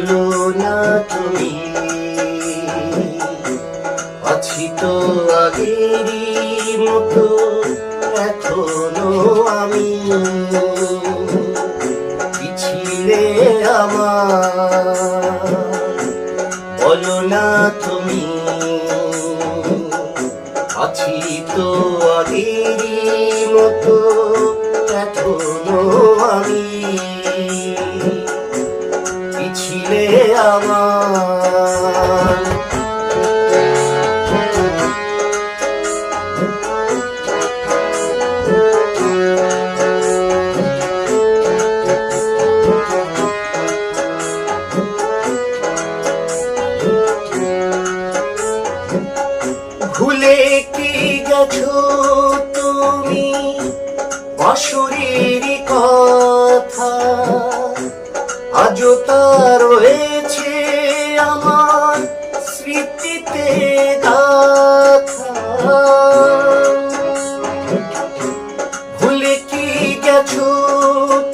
বলো না তুমি। আছি তো আগেরই মতো, এখনও আমি। পিছিলে আমার, বলো না তুমি। আছি তো আগেরই মতো, এখনও বাসুরের কথা। আজও তা রয়েছে আমার স্মৃতিতে ভুলে কি গেছো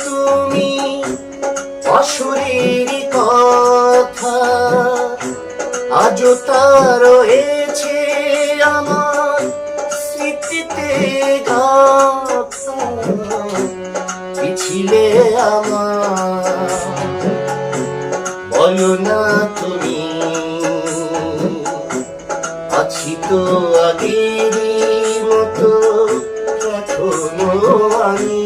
তুমি? বাসুরের কথা। আজও তা রয়েছে আমার স্মৃতিতে গাথা। পিছিলে আমার। বলো না তুমি আছি তো আগের মতো এখনও আমি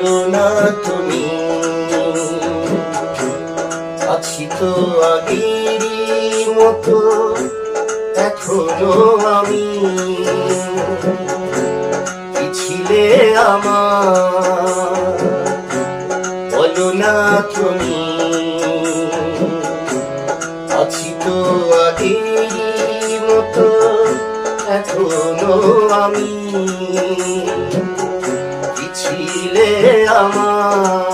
জানো তুমি আছি তো আগেরই মতো, এখনও আমি। ছিলে আমার? বলো না আছি তো আগেরই মতো, এখনও আমি। আমার